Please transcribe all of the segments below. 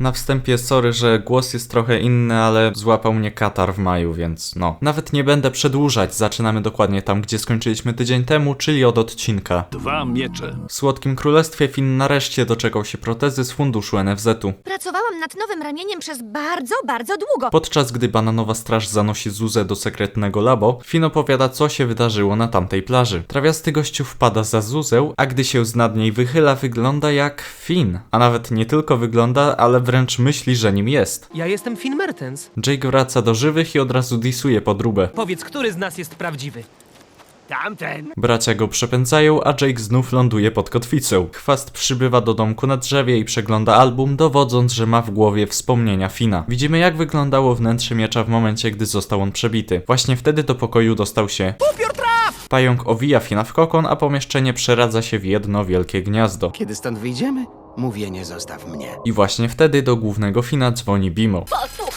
Na wstępie sorry, że głos jest trochę inny, ale złapał mnie katar w maju, więc no. Nawet nie będę przedłużać, zaczynamy dokładnie tam, gdzie skończyliśmy tydzień temu, czyli od odcinka. Dwa miecze. W Słodkim Królestwie Finn nareszcie doczekał się protezy z funduszu NFZ-u. Pracowałam nad nowym ramieniem przez bardzo, bardzo długo. Podczas gdy bananowa straż zanosi Zuzę do sekretnego labo, Finn opowiada co się wydarzyło na tamtej plaży. Trawiasty gościu wpada za Zuzę, a gdy się z nad niej wychyla wygląda jak Finn. A nawet nie tylko wygląda, ale wręcz myśli, że nim jest. Ja jestem Finn Mertens. Jake wraca do żywych i od razu disuje podróbę. Powiedz, który z nas jest prawdziwy? Tamten. Bracia go przepędzają, a Jake znów ląduje pod kotwicą. Chwast przybywa do domku na drzewie i przegląda album, dowodząc, że ma w głowie wspomnienia Fina. Widzimy jak wyglądało wnętrze miecza w momencie, gdy został on przebity. Właśnie wtedy do pokoju dostał się... Upiór traf! Pająk owija Fina w kokon, a pomieszczenie przeradza się w jedno wielkie gniazdo. Kiedy stąd wyjdziemy, mówienie zostaw mnie. I właśnie wtedy do głównego Fina dzwoni Bimo. Posłuchaj,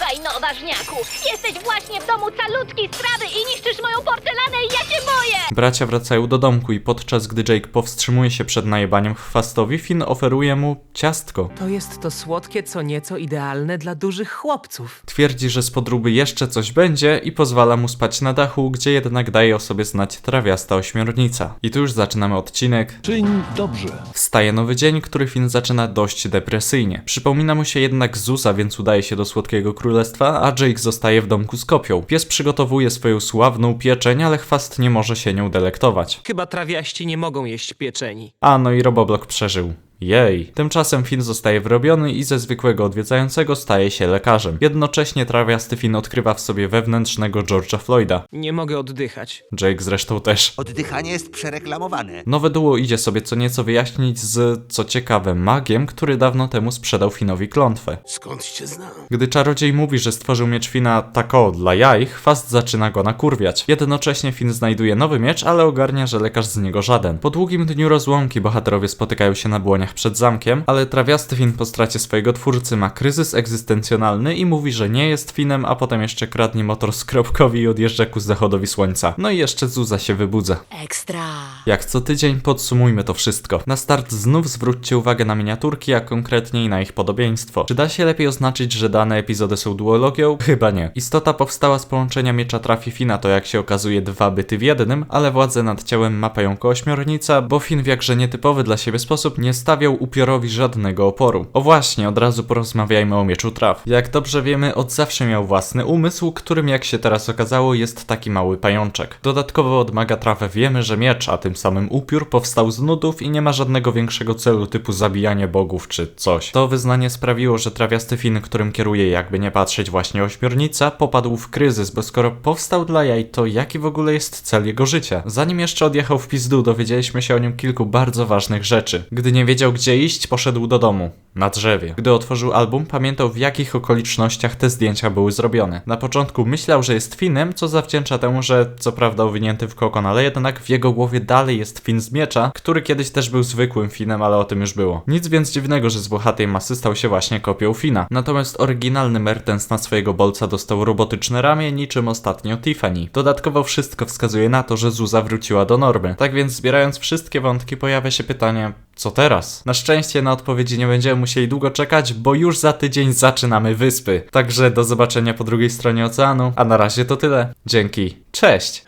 no ważniaku, jesteś właśnie w domu calutkiej sprawy i niszczysz moją porcelanę i ja się boję! Bracia wracają do domku i podczas gdy Jake powstrzymuje się przed najebaniem chwastowi, Finn oferuje mu ciastko. To jest to słodkie, co nieco idealne dla dużych chłopców. Twierdzi, że z podróby jeszcze coś będzie i pozwala mu spać na dachu, gdzie jednak daje o sobie znać trawiasta ośmiornica. I tu już zaczynamy odcinek. Czyń dobrze. Wstaje nowy dzień, który Finn zaczyna dość depresyjnie. Przypomina mu się jednak Zuza, więc udaje się do Słodkiego Królestwa, a Jake zostaje w domku z kopią. Pies przygotowuje swoją sławną pieczeń, ale chwast nie może się nią delektować. Chyba trawiaści nie mogą jeść pieczeni. A no i Roboblok przeżył. Jej. Tymczasem Finn zostaje wyrobiony i ze zwykłego odwiedzającego staje się lekarzem. Jednocześnie trawiasty Finn odkrywa w sobie wewnętrznego George'a Floyda. Nie mogę oddychać. Jake zresztą też. Oddychanie jest przereklamowane. Nowe duo idzie sobie co nieco wyjaśnić z, co ciekawe, magiem, który dawno temu sprzedał Finowi klątwę. Skąd cię znam? Gdy czarodziej mówi, że stworzył miecz Fina tak o, dla jaj, chwast zaczyna go nakurwiać. Jednocześnie Fin znajduje nowy miecz, ale ogarnia, że lekarz z niego żaden. Po długim dniu rozłąki bohaterowie spotykają się na błoniach przed zamkiem, ale trawiasty Fin po stracie swojego twórcy ma kryzys egzystencjonalny i mówi, że nie jest Finem, a potem jeszcze kradnie motor skropkowi i odjeżdża ku zachodowi słońca. No i jeszcze Zuza się wybudza. Ekstra. Jak co tydzień podsumujmy to wszystko. Na start znów zwróćcie uwagę na miniaturki, a konkretniej na ich podobieństwo. Czy da się lepiej oznaczyć, że dane epizody są duologią? Chyba nie. Istota powstała z połączenia miecza trafi Fina, to jak się okazuje dwa byty w jednym, ale władzę nad ciałem ma pająko ośmiornica, bo Fin w jakże nietypowy dla siebie sposób nie stawiał upiorowi żadnego oporu. O właśnie, od razu porozmawiajmy o mieczu traw. Jak dobrze wiemy, od zawsze miał własny umysł, którym jak się teraz okazało jest taki mały pajączek. Dodatkowo od maga wiemy, że miecz, a tym samym upiór powstał z nudów i nie ma żadnego większego celu typu zabijanie bogów czy coś. To wyznanie sprawiło, że trawiasty Fin, którym kieruje jakby nie patrzeć właśnie ośmiornica, popadł w kryzys, bo skoro powstał dla jaj, to jaki w ogóle jest cel jego życia? Zanim jeszcze odjechał w pizdu, dowiedzieliśmy się o nim kilku bardzo ważnych rzeczy. Gdy nie wiedział gdzie iść, poszedł do domu. Na drzewie. Gdy otworzył album, pamiętał w jakich okolicznościach te zdjęcia były zrobione. Na początku myślał, że jest Finem, co zawdzięcza temu, że co prawda owinięty w kokon, ale jednak w jego głowie dalej jest Fin z miecza, który kiedyś też był zwykłym Finem, ale o tym już było. Nic więc dziwnego, że z włochatej masy stał się właśnie kopią Fina. Natomiast oryginalny Mertens na swojego bolca dostał robotyczne ramię, niczym ostatnio Tiffany. Dodatkowo wszystko wskazuje na to, że Zuza wróciła do normy. Tak więc zbierając wszystkie wątki pojawia się pytanie, co teraz? Na szczęście na odpowiedzi nie będziemy musieli długo czekać, bo już za tydzień zaczynamy wyspy. Także do zobaczenia po drugiej stronie oceanu, a na razie to tyle. Dzięki, cześć!